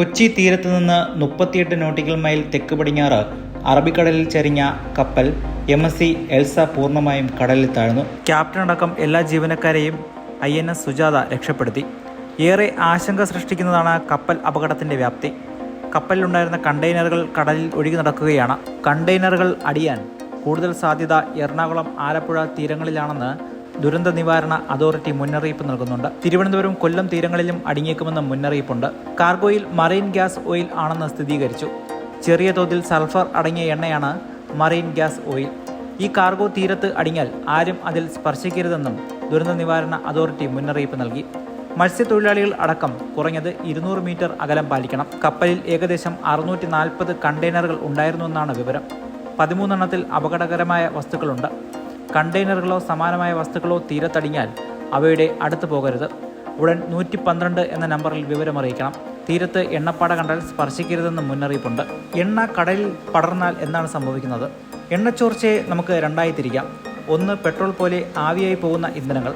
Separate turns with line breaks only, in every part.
കൊച്ചി തീരത്ത് നിന്ന് മുപ്പത്തിയെട്ട് നോട്ടിക്കൽ മൈൽ തെക്ക് പടിഞ്ഞാറ് അറബിക്കടലിൽ ചെറിഞ്ഞ കപ്പൽ എം എസ് സി എൽസ പൂർണമായും കടലിൽ താഴ്ന്നു. ക്യാപ്റ്റൻ അടക്കം എല്ലാ ജീവനക്കാരെയും ഐ എൻ എസ് സുജാത രക്ഷപ്പെടുത്തി. ഏറെ ആശങ്ക സൃഷ്ടിക്കുന്നതാണ് കപ്പൽ അപകടത്തിന്റെ വ്യാപ്തി. കപ്പലിലുണ്ടായിരുന്ന കണ്ടെയ്നറുകൾ കടലിൽ ഒഴുകി നടക്കുകയാണ്. കണ്ടെയ്നറുകൾ അടിയാൻ കൂടുതൽ സാധ്യത എറണാകുളം ആലപ്പുഴ തീരങ്ങളിലാണെന്ന് ദുരന്ത നിവാരണ അതോറിറ്റി മുന്നറിയിപ്പ് നൽകുന്നുണ്ട്. തിരുവനന്തപുരം കൊല്ലം തീരങ്ങളിലും അടിഞ്ഞേക്കുമെന്ന് മുന്നറിയിപ്പുണ്ട്. കാർഗോയിൽ മറൈൻ ഗ്യാസ് ഓയിൽ ആണെന്ന് സ്ഥിരീകരിച്ചു. ചെറിയ തോതിൽ സൾഫർ അടങ്ങിയ എണ്ണയാണ് മറൈൻ ഗ്യാസ് ഓയിൽ. ഈ കാർഗോ തീരത്ത് അടിഞ്ഞാൽ ആരും അതിൽ സ്പർശിക്കരുതെന്നും ദുരന്ത നിവാരണ അതോറിറ്റി മുന്നറിയിപ്പ് നൽകി. മത്സ്യത്തൊഴിലാളികൾ അടക്കം കുറഞ്ഞത് ഇരുന്നൂറ് മീറ്റർ അകലം പാലിക്കണം. കപ്പലിൽ ഏകദേശം അറുന്നൂറ്റി നാൽപ്പത് കണ്ടെയ്നറുകൾ ഉണ്ടായിരുന്നുവെന്നാണ് വിവരം. പതിമൂന്നെണ്ണത്തിൽ അപകടകരമായ വസ്തുക്കളുണ്ട്. കണ്ടെയ്നറുകളോ സമാനമായ വസ്തുക്കളോ തീരത്തടിഞ്ഞാൽ അവയുടെ അടുത്ത് പോകരുത്. ഉടൻ നൂറ്റി പന്ത്രണ്ട് എന്ന നമ്പറിൽ വിവരമറിയിക്കണം തീരത്ത് എണ്ണപ്പാട കണ്ടാൽ സ്പർശിക്കരുതെന്ന് മുന്നറിയിപ്പുണ്ട്. എണ്ണ കടലിൽ പടർന്നാൽ എന്താണ് സംഭവിക്കുന്നത്? എണ്ണച്ചോർച്ചയെ നമുക്ക് രണ്ടായി തിരിക്കാം. ഒന്ന് പെട്രോൾ പോലെ ആവിയായി പോകുന്ന ഇന്ധനങ്ങൾ.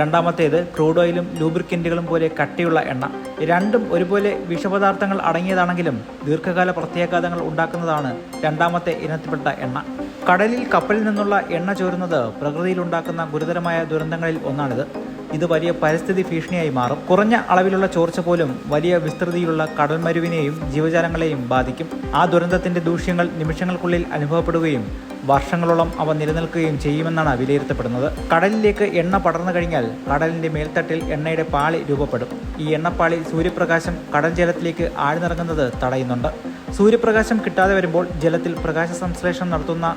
രണ്ടാമത്തേത് ക്രൂഡ് ഓയിലും ലൂബ്രിക്കന്റുകളും പോലെ കട്ടിയുള്ള എണ്ണ. രണ്ടും ഒരുപോലെ വിഷപദാർത്ഥങ്ങൾ അടങ്ങിയതാണെങ്കിലും ദീർഘകാല പ്രത്യാഘാതങ്ങൾ ഉണ്ടാക്കുന്നതാണ് രണ്ടാമത്തെ ഇനത്തിൽപ്പെട്ട എണ്ണ. കടലിൽ കപ്പലിൽ നിന്നുള്ള എണ്ണ ചോരുന്നത് പ്രകൃതിയിലുണ്ടാക്കുന്ന ഗുരുതരമായ ദുരന്തങ്ങളിൽ ഒന്നാണിത്. ഇത് വലിയ പരിസ്ഥിതി ഭീഷണിയായി മാറും. കുറഞ്ഞ അളവിലുള്ള ചോർച്ച പോലും വലിയ വിസ്തൃതിയിലുള്ള കടൽമരുവിനെയും ജീവജാലങ്ങളെയും ബാധിക്കും. ആ ദുരന്തത്തിന്റെ ദൂഷ്യങ്ങൾ നിമിഷങ്ങൾക്കുള്ളിൽ അനുഭവപ്പെടുകയും വർഷങ്ങളോളം അവ നിലനിൽക്കുകയും ചെയ്യുമെന്നാണ് വിലയിരുത്തപ്പെടുന്നത്. കടലിലേക്ക് എണ്ണ പടർന്നു കഴിഞ്ഞാൽ കടലിന്റെ മേൽത്തട്ടിൽ എണ്ണയുടെ പാളി രൂപപ്പെടും. ഈ എണ്ണപ്പാളി സൂര്യപ്രകാശം കടൽ ജലത്തിലേക്ക് ആഴ്ന്നിറങ്ങുന്നത് തടയുന്നുണ്ട്. സൂര്യപ്രകാശം കിട്ടാതെ വരുമ്പോൾ ജലത്തിൽ പ്രകാശ സംശ്ലേഷണം നടത്തുന്ന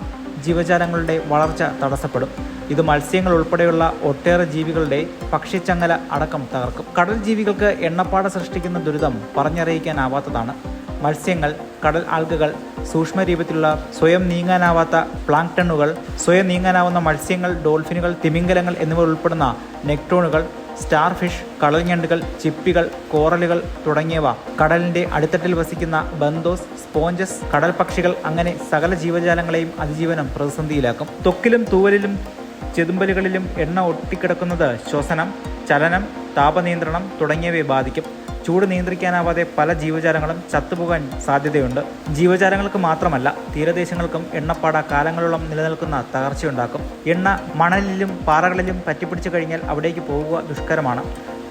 ജീവജാലങ്ങളുടെ വളർച്ച തടസ്സപ്പെടും. ഇത് മത്സ്യങ്ങൾ ഉൾപ്പെടെയുള്ള ഒട്ടേറെ ജീവികളുടെ പക്ഷിച്ചങ്ങല അടക്കം തകർക്കും. കടൽ ജീവികൾക്ക് എണ്ണപ്പാട സൃഷ്ടിക്കുന്ന ദുരിതം പറഞ്ഞറിയിക്കാനാവാത്തതാണ്. മത്സ്യങ്ങൾ കടൽ ആൽഗകൾ സൂക്ഷ്മ സ്വയം നീങ്ങാനാവാത്ത പ്ലാങ്ടണുകൾ സ്വയം നീങ്ങാനാവുന്ന മത്സ്യങ്ങൾ ഡോൾഫിനുകൾ തിമിംഗലങ്ങൾ എന്നിവ ഉൾപ്പെടുന്ന നെക്ട്രോണുകൾ സ്റ്റാർ ഫിഷ് കളഞ്ഞണ്ടുകൾ ചിപ്പികൾ കോറലുകൾ തുടങ്ങിയവ. കടലിന്റെ അടിത്തട്ടിൽ വസിക്കുന്ന ബന്തോസ് സ്പോഞ്ചസ് കടൽ പക്ഷികൾ അങ്ങനെ സകല ജീവജാലങ്ങളെയും അതിജീവനം പ്രതിസന്ധിയിലാക്കും. തൊക്കിലും തൂവലിലും ചെതുമ്പലുകളിലും എണ്ണ ഒട്ടിക്കിടക്കുന്നത് ശ്വസനം ചലനം താപനിയന്ത്രണം തുടങ്ങിയവയെ ബാധിക്കും. ചൂട് നിയന്ത്രിക്കാനാവാതെ പല ജീവജാലങ്ങളും ചത്തുപോകാൻ സാധ്യതയുണ്ട്. ജീവജാലങ്ങൾക്ക് മാത്രമല്ല തീരദേശങ്ങൾക്കും എണ്ണപ്പാട കാലങ്ങളോളം നിലനിൽക്കുന്ന തകർച്ചയുണ്ടാക്കും. എണ്ണ മണലിലും പാറകളിലും പറ്റിപ്പിടിച്ചു കഴിഞ്ഞാൽ അവിടേക്ക് പോകുക ദുഷ്കരമാണ്.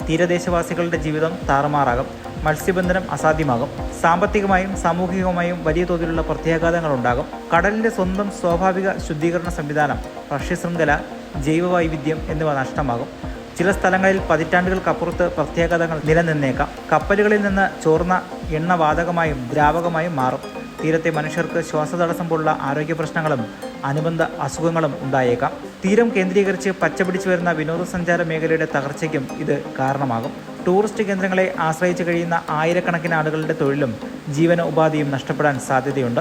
തീരദേശവാസികളുടെ ജീവിതം താറുമാറാകും. മത്സ്യബന്ധനം അസാധ്യമാകും. സാമ്പത്തികമായും സാമൂഹികമായും വലിയ തോതിലുള്ള പ്രത്യാഘാതങ്ങൾ ഉണ്ടാകും കടലിന്റെ സ്വന്തം സ്വാഭാവിക ശുദ്ധീകരണ സംവിധാനം ഭക്ഷ്യശൃംഖല ജൈവവൈവിധ്യം എന്നിവ നഷ്ടമാകും. ചില സ്ഥലങ്ങളിൽ പതിറ്റാണ്ടുകൾക്കപ്പുറത്ത് പ്രത്യേകതകൾ നിലനിന്നേക്കാം. കപ്പലുകളിൽ നിന്ന് ചോർന്ന എണ്ണ വാതകമായും ദ്രാവകമായും മാറും. തീരത്തെ മനുഷ്യർക്ക് ശ്വാസതടസ്സം പോലുള്ള ആരോഗ്യ പ്രശ്നങ്ങളും അനുബന്ധ അസുഖങ്ങളും ഉണ്ടായേക്കാം. തീരം കേന്ദ്രീകരിച്ച് പച്ചപിടിച്ചു വരുന്ന വിനോദസഞ്ചാര മേഖലയുടെ തകർച്ചയ്ക്കും ഇത് കാരണമാകും. ടൂറിസ്റ്റ് കേന്ദ്രങ്ങളെ ആശ്രയിച്ച് കഴിയുന്ന ആയിരക്കണക്കിന് ആളുകളുടെ തൊഴിലും ജീവന ഉപാധിയും നഷ്ടപ്പെടാൻ സാധ്യതയുണ്ട്.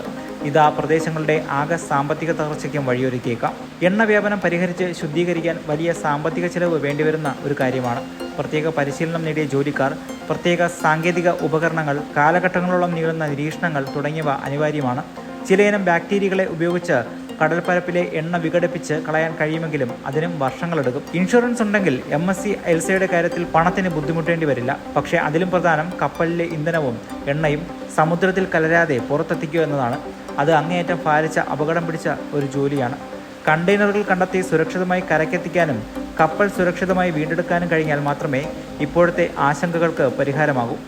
ഇത് ആ പ്രദേശങ്ങളുടെ ആകെ സാമ്പത്തിക തകർച്ചയ്ക്കും വഴിയൊരുക്കിയേക്കാം. എണ്ണ വ്യാപനം പരിഹരിച്ച് ശുദ്ധീകരിക്കാൻ വലിയ സാമ്പത്തിക ചെലവ് വേണ്ടിവരുന്ന ഒരു കാര്യമാണ്. പ്രത്യേക പരിശീലനം നേടിയ ജോലിക്കാർ പ്രത്യേക സാങ്കേതിക ഉപകരണങ്ങൾ കാലഘട്ടങ്ങളോളം നീളുന്ന നിരീക്ഷണങ്ങൾ തുടങ്ങിയവ അനിവാര്യമാണ്. ചിലയിനം ബാക്ടീരിയകളെ ഉപയോഗിച്ച് കടൽപ്പരപ്പിലെ എണ്ണ വിഘടിപ്പിച്ച് കളയാൻ കഴിയുമെങ്കിലും അതിനും വർഷങ്ങളെടുക്കും. ഇൻഷുറൻസ് ഉണ്ടെങ്കിൽ എം എസ് സി എൽസയുടെ കാര്യത്തിൽ പണത്തിന് ബുദ്ധിമുട്ടേണ്ടി വരില്ല. പക്ഷേ അതിലും പ്രധാനം കപ്പലിലെ ഇന്ധനവും എണ്ണയും സമുദ്രത്തിൽ കലരാതെ പുറത്തെത്തിക്കുക എന്നതാണ്. അത് അങ്ങേയറ്റം ഭാരിച്ച അപകടം പിടിച്ച ഒരു ജോലിയാണ്. കണ്ടെയ്നറുകൾ കണ്ടെത്തി സുരക്ഷിതമായി കരക്കെത്തിക്കാനും കപ്പൽ സുരക്ഷിതമായി വീണ്ടെടുക്കാനും കഴിഞ്ഞാൽ മാത്രമേ ഇപ്പോഴത്തെ ആശങ്കകൾക്ക് പരിഹാരമാകൂ.